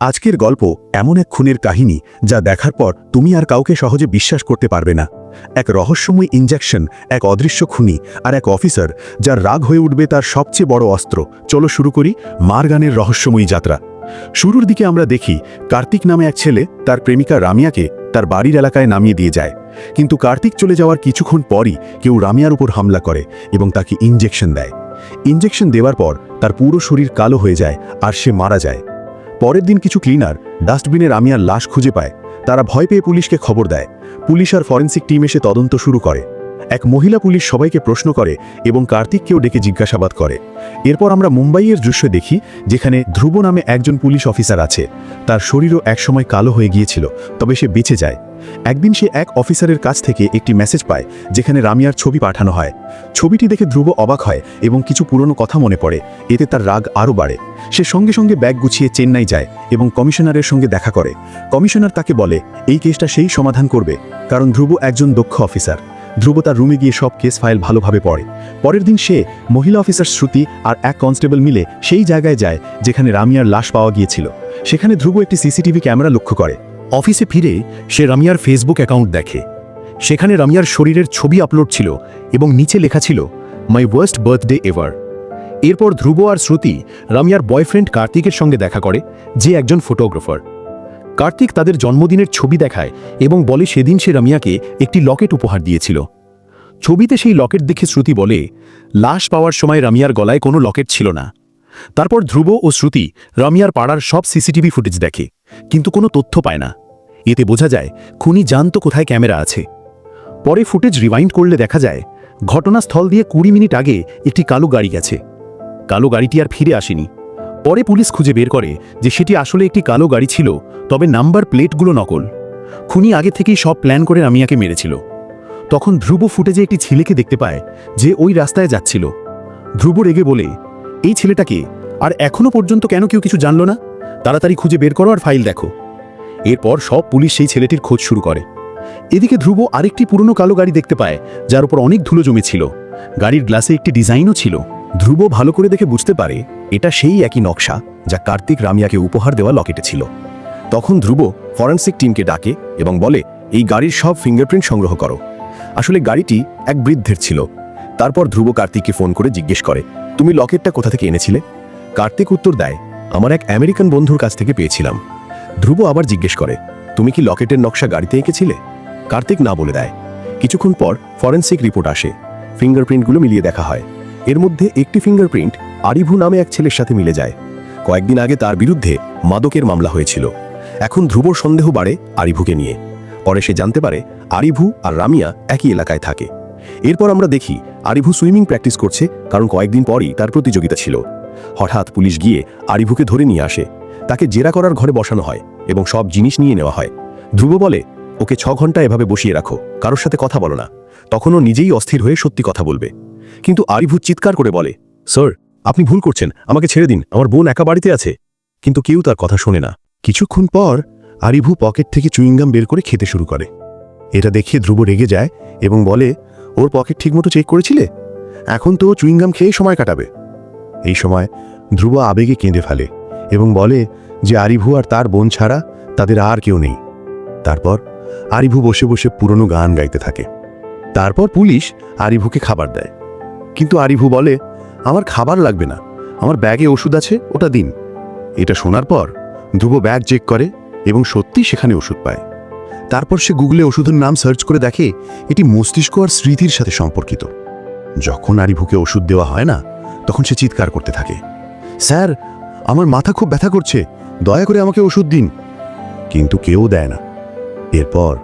আজকের গল্প এমন এক খুনের কাহিনী যা দেখার পর তুমি আর কাউকে সহজে বিশ্বাস করতে পারবে না। এক রহস্যময় ইঞ্জেকশন এক অদৃশ্য খুনি আর এক অফিসার যার রাগ হয়ে উঠবে তার সবচেয়ে বড় অস্ত্র। চলো শুরু করি মারগানের রহস্যময়ী যাত্রা। শুরুর দিকে আমরা দেখি কার্তিক নামে এক ছেলে তার প্রেমিকা রামিয়াকে তার বাড়ির এলাকায় নামিয়ে দিয়ে যায়। কিন্তু কার্তিক চলে যাওয়ার কিছুক্ষণ পরই কেউ রামিয়ার উপর হামলা করে এবং তাকে ইঞ্জেকশন দেয়। ইঞ্জেকশন দেওয়ার পর তার পুরো শরীর কালো হয়ে যায় আর সে মারা যায়। পরের দিন কিছু ক্লিনার, ডাস্টবিনের আমিয়ার লাশ খুঁজে পায়। তারা ভয় পেয়ে পুলিশকে খবর দেয়। পুলিশ আর ফরেন্সিক টিম এসে তদন্ত শুরু করে। এক মহিলা পুলিশ সবাইকে প্রশ্ন করে এবং কার্তিককেও ডেকে জিজ্ঞাসাবাদ করে। এরপর আমরা মুম্বাইয়ের দৃশ্য দেখি, যেখানে ধ্রুব নামে একজন পুলিশ অফিসার আছে। তার শরীরও একসময় কালো হয়ে গিয়েছিল, তবে সে বেঁচে যায়। একদিন সে এক অফিসারের কাছ থেকে একটি মেসেজ পায়, যেখানে রামিয়ার ছবি পাঠানো হয়। ছবিটি দেখে ধ্রুব অবাক হয় এবং কিছু পুরনো কথা মনে পড়ে, এতে তার রাগ আরও বাড়ে। সে সঙ্গে সঙ্গে ব্যাগ গুছিয়ে চেন্নাই যায় এবং কমিশনারের সঙ্গে দেখা করে। কমিশনার তাকে বলে, এই কেসটা সেই সমাধান করবে। কারণ ধ্রুব একজন দক্ষ অফিসার। ধ্রুব তার রুমে গিয়ে সব কেস ফাইল ভালোভাবে পড়ে। পরের দিন সে মহিলা অফিসার শ্রুতি আর এক কনস্টেবল মিলে সেই জায়গায় যায় যেখানে রামিয়ার লাশ পাওয়া গিয়েছিল। সেখানে ধ্রুব একটি সিসিটিভি ক্যামেরা লক্ষ্য করে। অফিসে ফিরে সে রামিয়ার ফেসবুক অ্যাকাউন্ট দেখে। সেখানে রামিয়ার শরীরের ছবি আপলোড ছিল এবং নিচে লেখা ছিল মাই ওয়ার্স্ট বার্থডে এভার এরপর ধ্রুব আর শ্রুতি রামিয়ার বয়ফ্রেন্ড কার্তিকের সঙ্গে দেখা করে, যে একজন ফটোগ্রাফার কার্তিক তাদের জন্মদিনের ছবি দেখায় এবং বলে সেদিন সে রামিয়াকে একটি লকেট উপহার দিয়েছিল। ছবিতে সেই লকেট দেখে শ্রুতি বলে, লাশ পাওয়ার সময় রামিয়ার গলায় কোনো লকেট ছিল না। তারপর ধ্রুব ও শ্রুতি রামিয়ার পাড়ার সব সিসিটিভি ফুটেজ দেখে, কিন্তু কোনো তথ্য পায় না। এতে বোঝা যায়, খুনি জানত কোথায় ক্যামেরা আছে। পরে ফুটেজ রিওয়াইন্ড করলে দেখা যায়, ঘটনাস্থল দিয়ে কুড়ি মিনিট আগে একটি কালো গাড়ি গেছে। কালো গাড়িটি আর ফিরে আসেনি। পরে পুলিশ খুঁজে বের করে যে সেটি আসলে একটি কালো গাড়ি ছিল, তবে নাম্বার প্লেটগুলো নকল। খুনি আগে থেকেই সব প্ল্যান করে রামিয়াকে মেরেছিল। তখন ধ্রুব ফুটেজে একটি ছেলেকে দেখতে পায় যে ওই রাস্তায় যাচ্ছিল। ধ্রুব রেগে বলে, এই ছেলেটাকে আর এখনও পর্যন্ত কেন কেউ কিছু জানল না? তাড়াতাড়ি খুঁজে বের করো আর ফাইল দেখো। এরপর সব পুলিশ সেই ছেলেটির খোঁজ শুরু করে। এদিকে ধ্রুব আরেকটি পুরনো কালো গাড়ি দেখতে পায়, যার উপর অনেক ধুলো জমেছিল। গাড়ির গ্লাসে একটি ডিজাইনও ছিল। ধ্রুব ভালো করে দেখে বুঝতে পারে এটা সেই একই নকশা যা কার্তিক রামিয়াকে উপহার দেওয়া লকেটে ছিল। তখন ধ্রুব ফরেন্সিক টিমকে ডাকে এবং বলে, এই গাড়ির সব ফিঙ্গারপ্রিন্ট সংগ্রহ করো। আসলে গাড়িটি এক বৃদ্ধের ছিল। তারপর ধ্রুব কার্তিককে ফোন করে জিজ্ঞেস করে, তুমি লকেটটা কোথা থেকে এনেছিলে? কার্তিক উত্তর দেয়, আমার এক আমেরিকান বন্ধুর কাছ থেকে পেয়েছিলাম। ধ্রুব আবার জিজ্ঞেস করে, তুমি কি লকেটের নকশা গাড়িতে এঁকেছিলে? কার্তিক না বলে দেয়। কিছুক্ষণ পর ফরেন্সিক রিপোর্ট আসে। ফিঙ্গারপ্রিন্টগুলো মিলিয়ে দেখা হয়। এর মধ্যে একটি ফিঙ্গারপ্রিন্ট আরিভু নামে এক ছেলের সাথে মিলে যায়। কয়েকদিন আগে তার বিরুদ্ধে মাদকের মামলা হয়েছিল। এখন ধ্রুবর সন্দেহ বাড়ে আরিভুকে নিয়ে। পরে সে জানতে পারে আরিভু আর রামিয়া একই এলাকায় থাকে। এরপর আমরা দেখি আরিভু সুইমিং প্র্যাকটিস করছে, কারণ কয়েকদিন পরই তার প্রতিযোগিতা ছিল। হঠাৎ পুলিশ গিয়ে আরিভুকে ধরে নিয়ে আসে। তাকে জেরা করার ঘরে বসানো হয় এবং সব জিনিস নিয়ে নেওয়া হয়। ধ্রুব বলে, ওকে ছ ঘণ্টা এভাবে বসিয়ে রাখো, কারোর সাথে কথা বলো না। তখনও নিজেই অস্থির হয়ে সত্যি কথা বলবে। কিন্তু আরিভু চিৎকার করে বলে, স্যার আপনি ভুল করছেন, আমাকে ছেড়ে দিন, আমার বোন একা বাড়িতে আছে। কিন্তু কেউ তার কথা শোনে না। কিছুক্ষণ পর, আরিভু পকেট থেকে চুইংগাম বের করে খেতে শুরু করে। এটা দেখে ধ্রুব রেগে যায় এবং বলে, ওর পকেট ঠিকমতো চেক করেছিলে? এখন তো চুইংগাম খেয়ে সময় কাটাবে। এই সময় ধ্রুব আবেগে কেঁদে ফেলে এবং বলে যে আরিভু আর তার বোন ছাড়া তাদের আর কেউ নেই। তারপর আরিভু বসে বসে পুরনো গান গাইতে থাকে। তারপর পুলিশ আরিভুকে খাবার দেয়। কিন্তু আরিভু বলে আমার খাবার লাগবে না। আমার ব্যাগে ওষুধ আছে, ওটা দিন। এটা শোনার পর ধ্রুব ব্যাগ চেক করে এবং সত্যি সেখানে ওষুধ পায়। তারপর সে গুগলে ওষুধের নাম সার্চ করে দেখে এটি মস্তিষ্ক আর স্মৃতির সাথে সম্পর্কিত। যখন আরিভুকে ওষুধ দেওয়া হয় না, তখন সে চিৎকার করতে থাকে। স্যার, আমার মাথা খুব ব্যথা করছে, দয়া করে আমাকে ওষুধ দিন। কিন্তু কেউ দেয় না। এরপর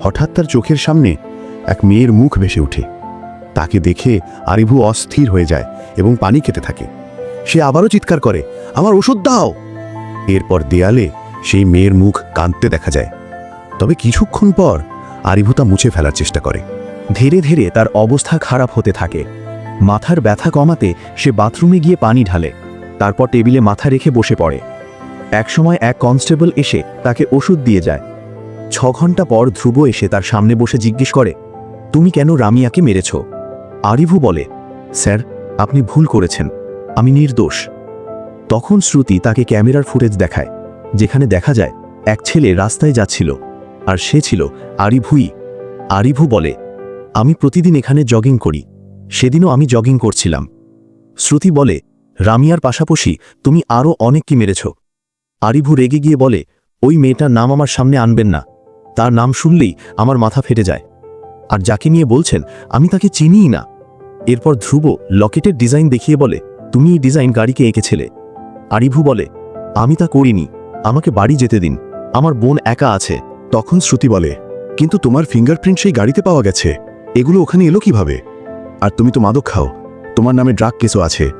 হঠাৎ তার চোখের সামনে এক মেয়ের মুখ ভেসে ওঠে। তাকে দেখে আরিভু অস্থির হয়ে যায় এবং পানি খেতে থাকে। সে আবারও চিৎকার করে, আমার ওষুধ দাও! এরপর দেয়ালে সেই মেয়ের মুখ কাঁদতে দেখা যায়। তবে কিছুক্ষণ পর আরিভু তা মুছে ফেলার চেষ্টা করে। ধীরে ধীরে তার অবস্থা খারাপ হতে থাকে। মাথার ব্যথা কমাতে সে বাথরুমে গিয়ে পানি ঢালে, তারপর টেবিলে মাথা রেখে বসে পড়ে। একসময় এক কনস্টেবল এসে তাকে ওষুধ দিয়ে যায়। ছ ঘণ্টা পর ধ্রুব এসে তার সামনে বসে জিজ্ঞেস করে, তুমি কেন রামিয়াকে মেরেছ? আরিভু বলে, স্যার, আপনি ভুল করেছেন। আমি নির্দোষ। তখন শ্রুতি তাকে ক্যামেরার ফুটেজ দেখায়, যেখানে দেখা যায়, এক ছেলে রাস্তায় যাচ্ছিল, আর সে ছিল আরিভুই। আরিভু বলে, আমি প্রতিদিন এখানে জগিং করি। সেদিনও আমি জগিং করছিলাম। শ্রুতি বলে, রামিয়ার পাশাপাশি তুমি আরও অনেক কি মেরেছ। আরিভু রেগে গিয়ে বলে, ওই মেয়েটার নাম আমার সামনে আনবেন না। তার নাম শুনলেই আমার মাথা ফেটে যায়। আর যাকে নিয়ে বলছেন, আমি তাকে চিনিই না। এরপর ধ্রুব লকেটের ডিজাইন দেখিয়ে বলে, তুমি এই ডিজাইন গাড়িকে এঁকেছিলে। আরিভু বলে, আমি তা করিনি। আমাকে বাড়ি যেতে দিন। আমার বোন একা আছে। তখন শ্রুতি বলে, কিন্তু তোমার ফিঙ্গারপ্রিন্ট সেই গাড়িতে পাওয়া গেছে। এগুলো ওখানে এলো কীভাবে? আর তুমি তো মাদক খাও। তোমার নামে ড্রাগ কেসও আছে।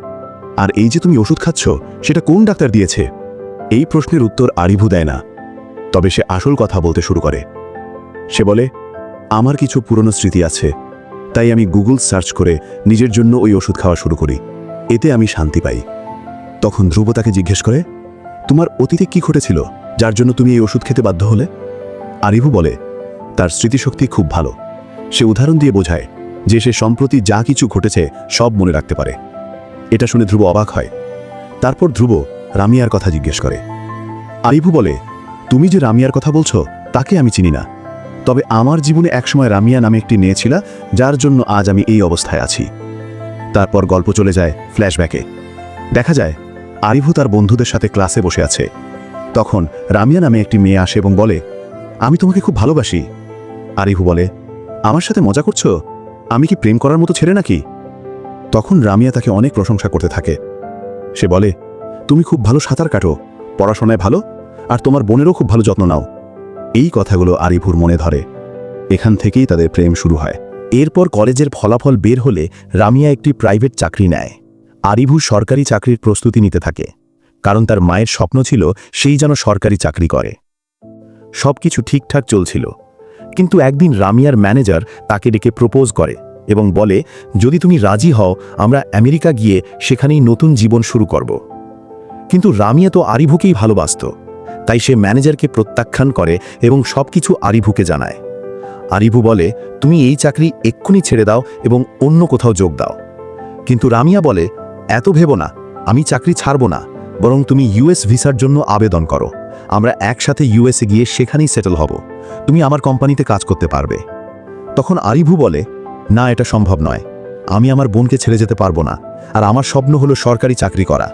আর এই যে তুমি ওষুধ খাচ্ছ, সেটা কোন ডাক্তার দিয়েছে? এই প্রশ্নের উত্তর আরিভু দেয় না। তবে সে আসল কথা বলতে শুরু করে। সে বলে আমার কিছু পুরনো স্মৃতি আছে, তাই আমি গুগল সার্চ করে নিজের জন্য ওই ওষুধ খাওয়া শুরু করি। এতে আমি শান্তি পাই। তখন ধ্রুব তাকে জিজ্ঞেস করে, তোমার অতীতে কি ঘটেছিল যার জন্য তুমি এই ওষুধ খেতে বাধ্য হলে? আরিভু বলে, তার স্মৃতিশক্তি খুব ভালো। সে উদাহরণ দিয়ে বোঝায় যে সে সম্প্রতি যা কিছু ঘটেছে সব মনে রাখতে পারে। এটা শুনে ধ্রুব অবাক হয়। তারপর ধ্রুব রামিয়ার কথা জিজ্ঞেস করে। আরিভু বলে, তুমি যে রামিয়ার কথা বলছো, তাকে আমি চিনি না। তবে আমার জীবনে একসময় রামিয়া নামে একটি মেয়ে ছিল, যার জন্য আজ আমি এই অবস্থায় আছি। তারপর গল্প চলে যায় ফ্ল্যাশব্যাকে। দেখা যায়, আরিভু তার বন্ধুদের সাথে ক্লাসে বসে আছে। তখন রামিয়া নামে একটি মেয়ে আসে এবং বলে, আমি তোমাকে খুব ভালোবাসি। আরিভু বলে, আমার সাথে মজা করছ? আমি কি প্রেম করার মতো ছেলে নাকি? তখন রামিয়া তাকে অনেক প্রশংসা করতে থাকে। সে বলে, তুমি খুব ভালো সাঁতার কাটো, পড়াশোনায় ভালো, আর তোমার বোনেরও খুব ভালো যত্ন নাও। এই কথাগুলো আরিভুর মনে ধরে। এখান থেকেই তাদের প্রেম শুরু হয়। এরপর কলেজের ফলাফল বের হলে রামিয়া একটি প্রাইভেট চাকরি নেয়। আরিভু সরকারি চাকরির প্রস্তুতি নিতে থাকে। কারণ তার মায়ের স্বপ্ন ছিল সেই যেন সরকারি চাকরি করে। সবকিছু ঠিকঠাক চলছিল। কিন্তু একদিন রামিয়ার ম্যানেজার তাকে ডেকে প্রপোজ করে এবং বলে, যদি তুমি রাজি হও, আমরা আমেরিকা গিয়ে সেখানেই নতুন জীবন শুরু করব। কিন্তু রামিয়া তো আরিভুকেই ভালোবাসত। তাই সে ম্যানেজারকে প্রত্যাখ্যান করে এবং সবকিছু আরিভুকে জানায়। আরিভু বলে, তুমি এই চাকরি এক্ষুনি ছেড়ে দাও এবং অন্য কোথাও যোগ দাও। কিন্তু রামিয়া বলে, এত ভেবো না, আমি চাকরি ছাড়ব না, বরং তুমি ইউএস ভিসার জন্য আবেদন করো। আমরা একসাথে ইউএসএ গিয়ে সেখানেই সেটেল হব। তুমি আমার কোম্পানিতে কাজ করতে পারবে। তখন আরিভু বলে, না, এটা সম্ভব নয়। আমি আমার বোনকে ছেড়ে যেতে পারব না, আর আমার স্বপ্ন হলো সরকারি চাকরি করা।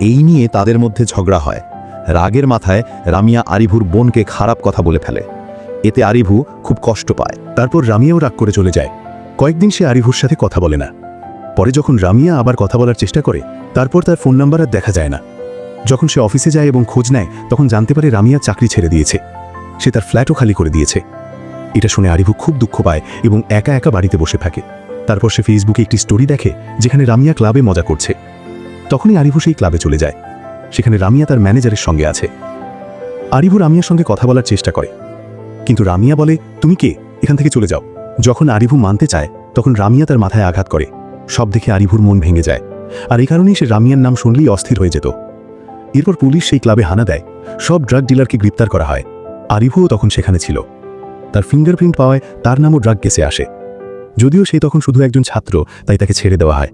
এই নিয়ে তাদের মধ্যে ঝগড়া হয়। রাগের মাথায় রামিয়া আরিভুর বোনকে খারাপ কথা বলে ফেলে। এতে আরিভু খুব কষ্ট পায়। তারপর রামিয়াও রাগ করে চলে যায়। কয়েকদিন সে আরিভুর সাথে কথা বলে না। পরে যখন রামিয়া আবার কথা বলার চেষ্টা করে, তারপর তার ফোন নাম্বার আর দেখা যায় না। যখন সে অফিসে যায় এবং খোঁজ নেয়, তখন জানতে পারে রামিয়া চাকরি ছেড়ে দিয়েছে। সে তার ফ্ল্যাটও খালি করে দিয়েছে। এটা শুনে আরিভু খুব দুঃখ পায় এবং একা একা বাড়িতে বসে থাকে। তারপর সে ফেসবুকে একটি স্টোরি দেখে, যেখানে রামিয়া ক্লাবে মজা করছে। তখনই আরিভু সেই ক্লাবে চলে যায়। সেখানে রামিয়া তার ম্যানেজারের সঙ্গে আছে। আরিভু রামিয়ার সঙ্গে কথা বলার চেষ্টা করে। কিন্তু রামিয়া বলে, তুমি কে? এখান থেকে চলে যাও। যখন আরিভু মানতে চায়, তখন রামিয়া তার মাথায় আঘাত করে। সব দেখে আরিভুর মন ভেঙে যায়। আর এই কারণেই সে রামিয়ার নাম শুনলেই অস্থির হয়ে যেত। এরপর পুলিশ সেই ক্লাবে হানা দেয়। সব ড্রাগ ডিলারকে গ্রেপ্তার করা হয়। আরিভুও তখন সেখানে ছিল। তার ফিঙ্গারপ্রিন্ট পাওয়ায় তার নামও ড্রাগ কেসে আসে। যদিও সে তখন শুধু একজন ছাত্র, তাই তাকে ছেড়ে দেওয়া হয়।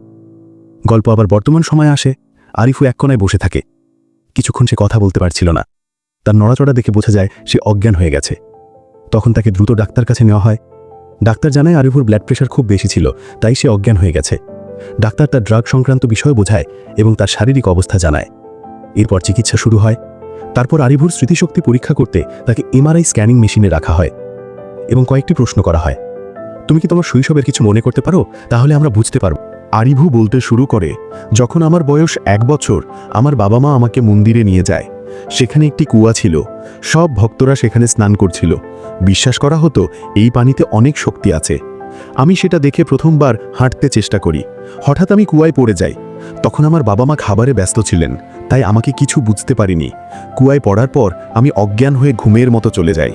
গল্প আবার বর্তমান সময়ে আসে। আরিফু এক কোনায় বসে থাকে। কিছুক্ষণ সে কথা বলতে পারছিল না। তার নড়াচড়া দেখে বোঝা যায় সে অজ্ঞান হয়ে গেছে। তখন তাকে দ্রুত ডাক্তার কাছে নেওয়া হয়। ডাক্তার জানায় আরিফুর ব্লাড প্রেশার খুব বেশি ছিল, তাই সে অজ্ঞান হয়ে গেছে। ডাক্তার তার ড্রাগ সংক্রান্ত বিষয় বোঝায় এবং তার শারীরিক অবস্থা জানায়। এরপর চিকিৎসা শুরু হয়। তারপর আরিভুর স্মৃতিশক্তি পরীক্ষা করতে তাকে এমআরআই স্ক্যানিং মেশিনে রাখা হয় এবং কয়েকটি প্রশ্ন করা হয়। তুমি কি তোমার শৈশবের কিছু মনে করতে পারো? তাহলে আমরা বুঝতে পারব। আরিভু বলতে শুরু করে, যখন আমার বয়স এক বছর, আমার বাবা মা আমাকে মন্দিরে নিয়ে যায়। সেখানে একটি কুয়া ছিল। সব ভক্তরা সেখানে স্নান করছিল। বিশ্বাস করা হতো, এই পানিতে অনেক শক্তি আছে। আমি সেটা দেখে প্রথমবার হাঁটতে চেষ্টা করি। হঠাৎ আমি কুয়ায় পড়ে যাই। তখন আমার বাবা মা খাবারে ব্যস্ত ছিলেন, তাই আমাকে কিছু বুঝতে পারিনি। কুয়ায় পড়ার পর আমি অজ্ঞান হয়ে ঘুমের মতো চলে যাই।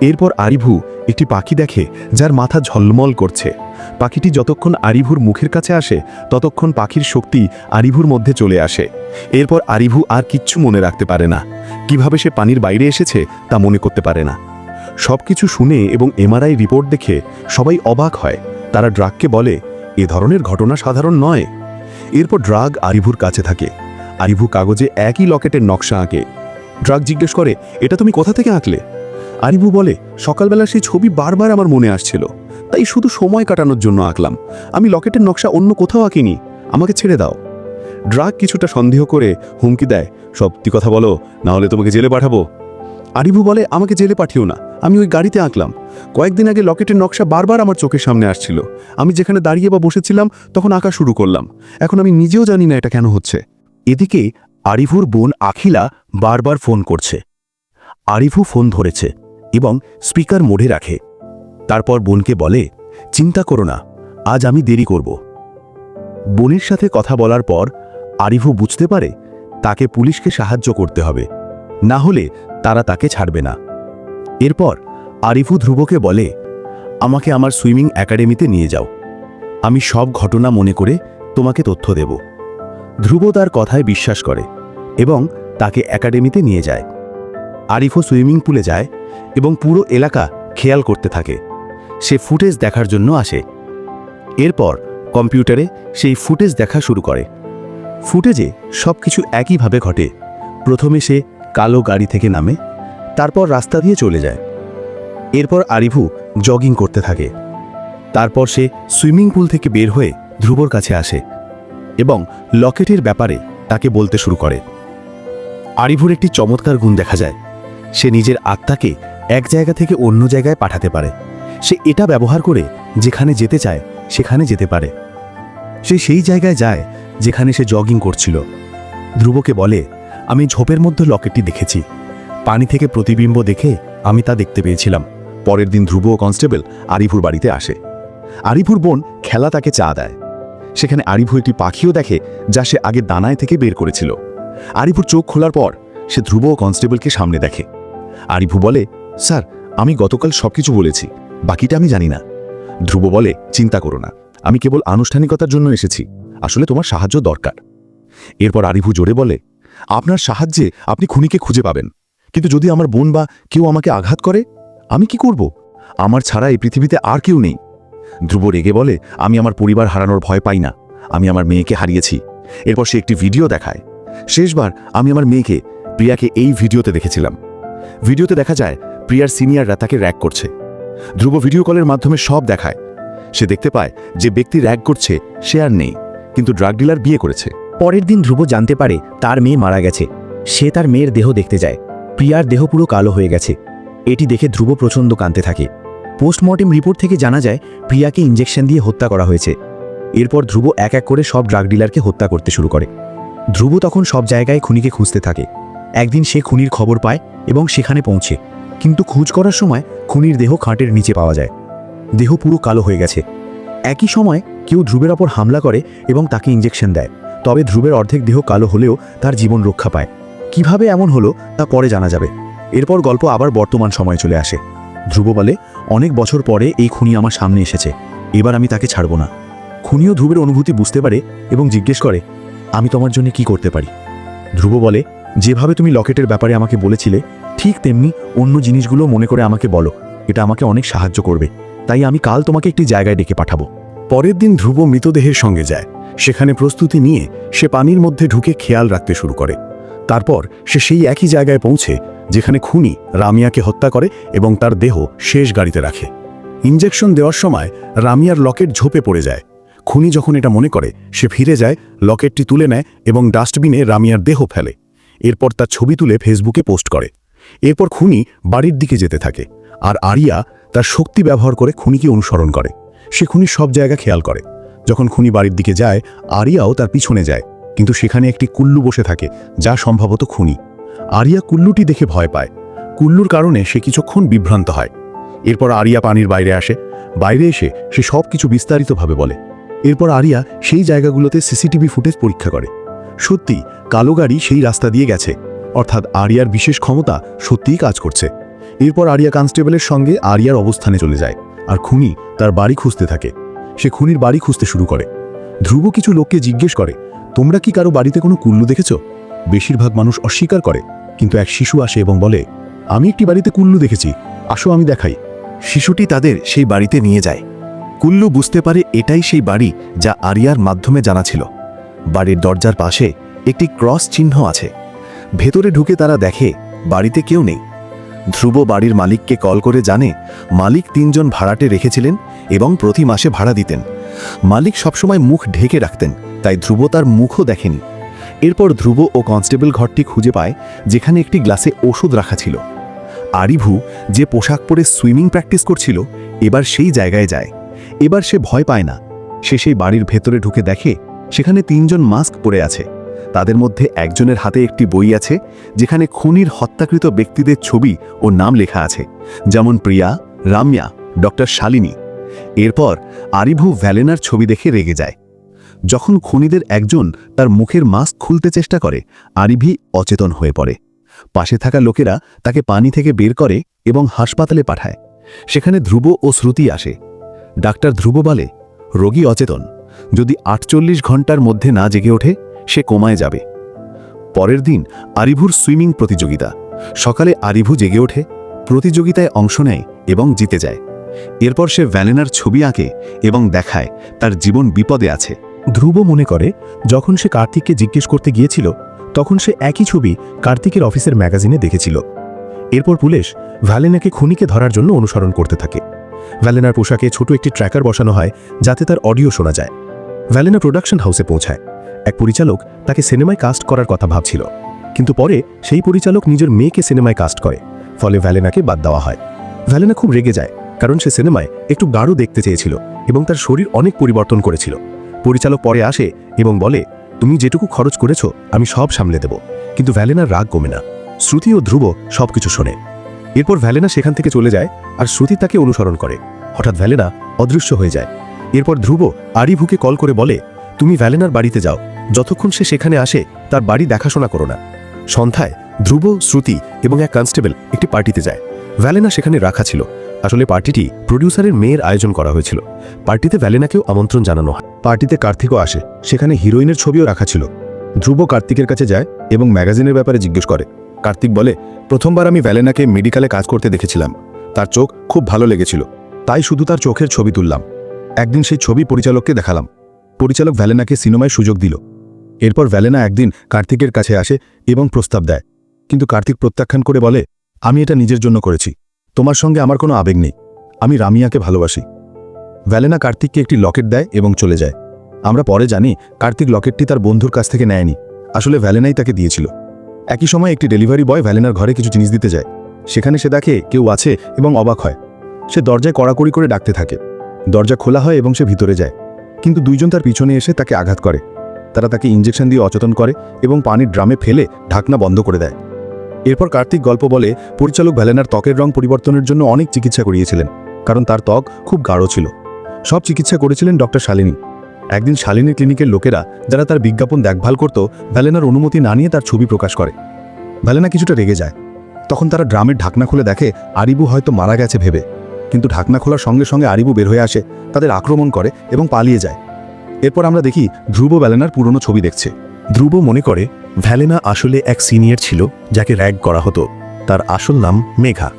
এরপর আরিভু একটি পাখি দেখে, যার মাথা ঝলমল করছে। পাখিটি যতক্ষণ আরিভুর মুখের কাছে আসে, ততক্ষণ পাখির শক্তি আরিভুর মধ্যে চলে আসে। এরপর আরিভু আর কিচ্ছু মনে রাখতে পারে না। কীভাবে সে পানির বাইরে এসেছে, তা মনে করতে পারে না। সবকিছু শুনে এবং এমআরআই রিপোর্ট দেখে সবাই অবাক হয়। তারা ড্রাগকে বলে, এ ধরনের ঘটনা সাধারণ নয়। এরপর ড্রাগ আরিভুর কাছে থাকে। আরিভু কাগজে একই লকেটের নকশা আঁকে। ড্রাগ জিজ্ঞেস করে, এটা তুমি কোথা থেকে আঁকলে? আরিবু বলে, সকালবেলা সেই ছবি বারবার আমার মনে আসছিল। তাই শুধু সময় কাটানোর জন্য আঁকলাম। আমি লকেটের নকশা অন্য কোথাও আঁকিনি। আমাকে ছেড়ে দাও। ড্রাগ কিছুটা সন্দেহ করে হুমকি দেয়, সত্যি কথা বলো না হলে তোমাকে জেলে পাঠাবো। আরিবু বলে, আমাকে জেলে পাঠিও না। আমি ওই গাড়িতে আঁকলাম। কয়েকদিন আগে লকেটের নকশা বারবার আমার চোখের সামনে আসছিল। আমি যেখানে দাঁড়িয়ে বা বসেছিলাম, তখন আঁকা শুরু করলাম। এখন আমি নিজেও জানি না এটা কেন হচ্ছে। এদিকে আরিফুর বোন আখিলা বারবার ফোন করছে। আরিফু ফোন ধরেছে। এবং স্পিকার মোডে রাখে। তারপর বোনকে বলে, চিন্তা করো না, আজ আমি দেরি করব। বোনের সাথে কথা বলার পর আরিফু বুঝতে পারে তাকে পুলিশকে সাহায্য করতে হবে, না হলে তারা তাকে ছাড়বে না। এরপর আরিফু ধ্রুবকে বলে, আমাকে আমার সুইমিং একাডেমিতে নিয়ে যাও। আমি সব ঘটনা মনে করে তোমাকে তথ্য দেব। ধ্রুব তার কথায় বিশ্বাস করে এবং তাকে একাডেমিতে নিয়ে যায়। আরিফও সুইমিং পুলে যায় এবং পুরো এলাকা খেয়াল করতে থাকে। সে ফুটেজ দেখার জন্য আসে। এরপর কম্পিউটারে সেই ফুটেজ দেখা শুরু করে। ফুটেজে সব কিছু একইভাবে ঘটে। প্রথমে সে কালো গাড়ি থেকে নামে, তারপর রাস্তা দিয়ে চলে যায়। এরপর আরিভু জগিং করতে থাকে। তারপর সে সুইমিং পুল থেকে বের হয়ে ধ্রুবর কাছে আসে এবং লকেটের ব্যাপারে তাকে বলতে শুরু করে। আরিভুর একটি চমৎকার গুণ দেখা যায়। সে নিজের আত্মাকে এক জায়গা থেকে অন্য জায়গায় পাঠাতে পারে। সে এটা ব্যবহার করে যেখানে যেতে চায়, সেখানে যেতে পারে। সে সেই জায়গায় যায় যেখানে সে জগিং করছিল। ধ্রুবকে বলে, আমি ঝোপের মধ্যে লকেটটি দেখেছি। পানি থেকে প্রতিবিম্ব দেখে আমি তা দেখতে পেয়েছিলাম। পরের দিন ধ্রুব ও কনস্টেবল আরিভুর বাড়িতে আসে। আরিভুর বোন খেলা তাকে চা দেয়। সেখানে আরিভু একটি পাখিও দেখে যা সে আগে দানায় থেকে বের করেছিল। আরিভুর চোখ খোলার পর সে ধ্রুব ও কনস্টেবলকে সামনে দেখে। আরিভু বলে, স্যার, আমি গতকাল সবকিছু বলেছি, বাকিটা আমি জানি না। ধ্রুব বলে, চিন্তা করো না, আমি কেবল আনুষ্ঠানিকতার জন্য এসেছি, আসলে তোমার সাহায্য দরকার। এরপর আরিভু জোরে বলে, আপনার সাহায্যে আপনি খুনিকে খুঁজে পাবেন, কিন্তু যদি আমার বোন বা কেউ আমাকে আঘাত করে, আমি কি করব? আমার ছাড়া এই পৃথিবীতে আর কেউ নেই। ধ্রুব রেগে বলে, আমি আমার পরিবার হারানোর ভয় পাই না, আমি আমার মেয়েকে হারিয়েছি। এরপর সে একটি ভিডিও দেখায়। শেষবার আমি আমার মেয়েকে, প্রিয়াকে এই ভিডিওতে দেখেছিলাম। ভিডিওতে দেখা যায়, প্রিয়ার সিনিয়ররা তাকে র্যাক করছে। ধ্রুব ভিডিও কলের মাধ্যমে সব দেখায়। সে দেখতে পায় যে ব্যক্তি র্যাগ করছে, সে আর নেই, কিন্তু ড্রাগ ডিলার বিয়ে করেছে। পরের দিন ধ্রুব জানতে পারে তার মেয়ে মারা গেছে। সে তার মেয়ের দেহ দেখতে যায়। প্রিয়ার দেহ পুরো কালো হয়ে গেছে। এটি দেখে ধ্রুব প্রচণ্ড কাঁদতে থাকে। পোস্টমর্টেম রিপোর্ট থেকে জানা যায়, প্রিয়াকে ইঞ্জেকশন দিয়ে হত্যা করা হয়েছে। এরপর ধ্রুব এক এক করে সব ড্রাগ ডিলারকে হত্যা করতে শুরু করে। ধ্রুব তখন সব জায়গায় খুনিকে খুঁজতে থাকে। একদিন সে খুনির খবর পায় এবং সেখানে পৌঁছে। কিন্তু খোঁজ করার সময় খুনির দেহ খাটের নিচে পাওয়া যায়। দেহ পুরো কালো হয়ে গেছে। একই সময় কেউ ধ্রুবের ওপর হামলা করে এবং তাকে ইঞ্জেকশন দেয়। তবে ধ্রুবের অর্ধেক দেহ কালো হলেও তার জীবন রক্ষা পায়। কীভাবে এমন হলো তা পরে জানা যাবে। এরপর গল্প আবার বর্তমান সময়ে চলে আসে। ধ্রুব বলে, অনেক বছর পরে এই খুনি আমার সামনে এসেছে। এবার আমি তাকে ছাড়ব না। খুনিও ধ্রুবের অনুভূতি বুঝতে পারে এবং জিজ্ঞেস করে, আমি তোমার জন্য কি করতে পারি? ধ্রুব বলে যেভাবে তুমি লকেটের ব্যাপারে আমাকে বলেছিলে, ঠিক তেমনি অন্য জিনিসগুলো মনে করে আমাকে বলো। এটা আমাকে অনেক সাহায্য করবে। তাই আমি কাল তোমাকে একটি জায়গায় ডেকে পাঠাবো। পরের দিন ধ্রুব মৃতদেহের সঙ্গে যায়। সেখানে প্রস্তুতি নিয়ে সে পানির মধ্যে ঢুকে খেয়াল রাখতে শুরু করে। তারপর সে সেই একই জায়গায় পৌঁছে, যেখানে খুনি রামিয়াকে হত্যা করে এবং তার দেহ শেষ গাড়িতে রাখে। ইঞ্জেকশন দেওয়ার সময় রামিয়ার লকেট ঝোপে পড়ে যায়। খুনি যখন এটা মনে করে, সে ফিরে যায়, লকেটটি তুলে নেয় এবং ডাস্টবিনে রামিয়ার দেহ ফেলে। এরপর তার ছবি তুলে ফেসবুকে পোস্ট করে। এরপর খুনি বাড়ির দিকে যেতে থাকে আর আরিয়া তার শক্তি ব্যবহার করে খুনিকে অনুসরণ করে। সে খুনি সব জায়গা খেয়াল করে। যখন খুনি বাড়ির দিকে যায়, আরিয়াও তার পিছনে যায়, কিন্তু সেখানে একটি কুল্লু বসে থাকে, যা সম্ভবত খুনি। আরিয়া কুল্লুটি দেখে ভয় পায়। কুল্লুর কারণে সে কিছুক্ষণ বিভ্রান্ত হয়। এরপর আরিয়া পানির বাইরে আসে। বাইরে এসে সে সব কিছু বিস্তারিতভাবে বলে। এরপর আরিয়া সেই জায়গাগুলোতে সিসিটিভি ফুটেজ পরীক্ষা করে। সত্যি কালো গাড়ি সেই রাস্তা দিয়ে গেছে। অর্থাৎ আরিয়ার বিশেষ ক্ষমতা সত্যিই কাজ করছে। এরপর আরিয়া কনস্টেবলের সঙ্গে আরিয়ার অবস্থানে চলে যায় আর খুনি তার বাড়ি খুঁজতে থাকে। সে খুনির বাড়ি খুঁজতে শুরু করে। ধ্রুব কিছু লোককে জিজ্ঞেস করে, তোমরা কি কারও বাড়িতে কোনো কুল্লু দেখেছ? বেশিরভাগ মানুষ অস্বীকার করে, কিন্তু এক শিশু আসে এবং বলে, আমি একটি বাড়িতে কুল্লু দেখেছি, আসো আমি দেখাই। শিশুটি তাদের সেই বাড়িতে নিয়ে যায়। কুল্লু বুঝতে পারে এটাই সেই বাড়ি যা আরিয়ার মাধ্যমে জানা ছিল। বাড়ির দরজার পাশে একটি ক্রস চিহ্ন আছে। ভেতরে ঢুকে তারা দেখে, বাড়িতে কেউ নেই। ধ্রুব বাড়ির মালিককে কল করে জানে, মালিক তিনজন ভাড়াটে রেখেছিলেন এবং প্রতি মাসে ভাড়া দিতেন। মালিক সবসময় মুখ ঢেকে রাখতেন, তাই ধ্রুব তার মুখও দেখেনি। এরপর ধ্রুব ও কনস্টেবল ঘরটি খুঁজে পায়, যেখানে একটি গ্লাসে ওষুধ রাখা ছিল। আরিভু যে পোশাক পরে সুইমিং প্র্যাকটিস করছিল, এবার সেই জায়গায় যায়। এবার সে ভয় পায় না। সে সেই বাড়ির ভেতরে ঢুকে দেখে, সেখানে তিনজন মাস্ক পরে আছে। তাদের মধ্যে একজনের হাতে একটি বই আছে, যেখানে খুনির হত্যাকৃত ব্যক্তিদের ছবি ও নাম লেখা আছে, যেমন প্রিয়া, রাম্যা, ডক্টর শালিনী। এরপর আরিভু ভ্যালেনার ছবি দেখে রেগে যায়। যখন খুনিদের একজন তার মুখের মাস্ক খুলতে চেষ্টা করে, আরিভি অচেতন হয়ে পড়ে। পাশে থাকা লোকেরা তাকে পানি থেকে বের করে এবং হাসপাতালে পাঠায়। সেখানে ধ্রুব ও শ্রুতি আসে। ডাক্তার ধ্রুব বলে, রোগী অচেতন। যদি আটচল্লিশ ঘণ্টার মধ্যে না জেগে ওঠে সে কোমায় যাবে। পরের দিন আরিভুর সুইমিং প্রতিযোগিতা। সকালে আরিভু জেগে ওঠে, প্রতিযোগিতায় অংশ নেয় এবং জিতে যায়। এরপর সে ভ্যালেনার ছবি আঁকে এবং দেখায় তার জীবন বিপদে আছে। ধ্রুব মনে করে, যখন সে কার্তিককে জিজ্ঞেস করতে গিয়েছিল, তখন সে একই ছবি কার্তিকের অফিসের ম্যাগাজিনে দেখেছিল। এরপর পুলিশ ভ্যালেনাকে খুনিকে ধরার জন্য অনুসরণ করতে থাকে। ভ্যালেনার পোশাকে ছোট একটি ট্র্যাকার বসানো হয় যাতে তার অডিও শোনা যায়। ভ্যালেনা প্রোডাকশন হাউসে পৌঁছায়। এক পরিচালক তাকে সিনেমায় কাস্ট করার কথা ভাবছিল। কিন্তু পরে সেই পরিচালক নিজের মেয়েকে সিনেমায় কাস্ট করে। ফলে ভ্যালেনাকে বাদ দেওয়া হয়। ভ্যালেনা খুব রেগে যায়, কারণ সে সিনেমায় একটু গাঢ় দেখতে চেয়েছিল এবং তার শরীর অনেক পরিবর্তন করেছিল। পরিচালক পরে আসে এবং বলে, তুমি যেটুকু খরচ করেছ, আমি সব সামলে দেব। কিন্তু ভ্যালেনার রাগ কমে না। শ্রুতি ও ধ্রুব সবকিছু শোনে। এরপর ভ্যালেনা সেখান থেকে চলে যায় আর শ্রুতি তাকে অনুসরণ করে। হঠাৎ ভ্যালেনা অদৃশ্য হয়ে যায়। এরপর ধ্রুব আরিভুকে কল করে বলে, তুমি ভ্যালেনার বাড়িতে যাও। যতক্ষণ সে সেখানে আসে, তার বাড়ি দেখাশোনা করো না। সন্ধ্যায় ধ্রুব, শ্রুতি এবং এক কনস্টেবল একটি পার্টিতে যায়। ভ্যালেনা সেখানে রাখা ছিল। আসলে পার্টিটি প্রডিউসারের মেয়ের আয়োজন করা হয়েছিল। পার্টিতে ভ্যালেনাকেও আমন্ত্রণ জানানো হয়। পার্টিতে কার্তিকও আসে। সেখানে হিরোইনের ছবিও রাখা ছিল। ধ্রুব কার্তিকের কাছে যায় এবং ম্যাগাজিনের ব্যাপারে জিজ্ঞেস করে। কার্তিক বলে, প্রথমবার আমি ভ্যালেনাকে মেডিকেলে কাজ করতে দেখেছিলাম। তার চোখ খুব ভালো লেগেছিল। তাই শুধু তার চোখের ছবি তুললাম। একদিন সেই ছবি পরিচালককে দেখালাম। পরিচালক ভ্যালেনাকে সিনেমায় সুযোগ দিল। এরপর ভ্যালেনা একদিন কার্তিকের কাছে আসে এবং প্রস্তাব দেয়। কিন্তু কার্তিক প্রত্যাখ্যান করে বলে, আমি এটা নিজের জন্য করেছি। তোমার সঙ্গে আমার কোনো আবেগ নেই। আমি রামিয়াকে ভালোবাসি। ভ্যালেনা কার্তিককে একটি লকেট দেয় এবং চলে যায়। আমরা পরে জানি কার্তিক লকেটটি তার বন্ধুর কাছ থেকে নেয়নি। আসলে ভ্যালেনাই তাকে দিয়েছিল। একই সময় একটি ডেলিভারি বয় ভ্যালেনার ঘরে কিছু জিনিস দিতে যায়। সেখানে সে দেখে কেউ আছে এবং অবাক হয়। সে দরজায় কড়াকড়ি করে ডাকতে থাকে। দরজা খোলা হয় এবং সে ভিতরে যায়। কিন্তু দুইজন তার পিছনে এসে তাকে আঘাত করে। তারা তাকে ইঞ্জেকশন দিয়ে অচেতন করে এবং পানির ড্রামে ফেলে ঢাকনা বন্ধ করে দেয়। এরপর কার্তিক গল্প বলে, পরিচালক ভ্যালেনার ত্বকের রং পরিবর্তনের জন্য অনেক চিকিৎসা করিয়েছিলেন, কারণ তার ত্বক খুব গাঢ় ছিল। সব চিকিৎসা করেছিলেন ডক্টর শালিনী। একদিন শালিনী ক্লিনিকের লোকেরা, যারা তার বিজ্ঞাপন দেখভাল করত ভ্যালেনার অনুমতি না নিয়ে তার ছবি প্রকাশ করে। ভ্যালেনা কিছুটা রেগে যায়। তখন তারা ড্রামের ঢাকনা খুলে দেখে, আরিবু হয়তো মারা গেছে ভেবে। কিন্তু ঢাকনা খোলার সঙ্গে সঙ্গে আরিবু বের হয়ে আসে, তাদের আক্রমণ করে এবং পালিয়ে যায়। এরপর আমরা দেখি ধ্রুব ভ্যালেনার পুরনো ছবি দেখছে। ধ্রুব মনে করে, ভ্যালেনা আসলে এক সিনিয়র ছিল, যাকে র্যাগ করা হতো। তার আসল নাম মেঘা।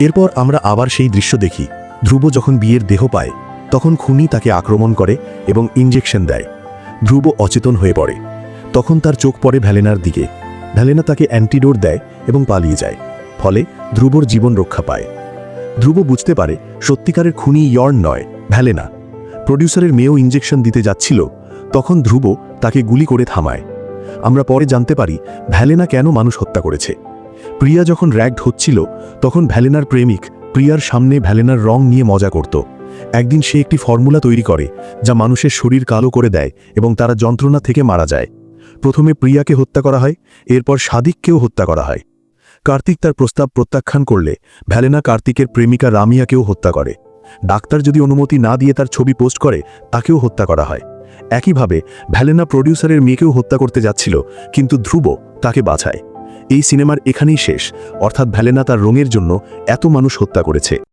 এরপর আমরা আবার সেই দৃশ্য দেখি। ধ্রুব যখন বিয়ের দেহ পায়, তখন খুনি তাকে আক্রমণ করে এবং ইঞ্জেকশন দেয়। ধ্রুব অচেতন হয়ে পড়ে। তখন তার চোখ পড়ে ভ্যালেনার দিকে। ভ্যালেনা তাকে অ্যান্টিডোট দেয় এবং পালিয়ে যায়। ফলে ধ্রুবর জীবন রক্ষা পায়। ধ্রুব বুঝতে পারে, সত্যিকারের খুনি ইয়র্ন নয়, ভ্যালেনা। প্রডিউসারের মেয়েও ইঞ্জেকশন দিতে যাচ্ছিল, তখন ধ্রুব তাকে গুলি করে থামায়। আমরা পরে জানতে পারি ভ্যালেনা কেন মানুষ হত্যা করেছে। প্রিয়া যখন র্যাগড হচ্ছিল, তখন ভ্যালেনার প্রেমিক প্রিয়ার সামনে ভ্যালেনার রং নিয়ে মজা করত। একদিন সে একটি ফর্মুলা তৈরি করে, যা মানুষের শরীর কালো করে দেয় এবং তারা যন্ত্রণা থেকে মারা যায়। প্রথমে প্রিয়াকে হত্যা করা হয়, এরপর সাদিককেও হত্যা করা হয়। কার্তিক তার প্রস্তাব প্রত্যাখ্যান করলে ভ্যালেনা কার্তিকের প্রেমিকা রামিয়াকেও হত্যা করে। ডাক্তার যদি অনুমতি না দিয়ে তার ছবি পোস্ট করে, তাকেও হত্যা করা হয়। একইভাবে, ভ্যালেনা প্রডিউসারের মেয়েকেও হত্যা করতে যাচ্ছিল, কিন্তু ধ্রুব তাকে বাঁচায়। এই সিনেমার এখানেই শেষ, অর্থাৎ ভ্যালেনা তার রঙের জন্য এত মানুষ হত্যা করেছে।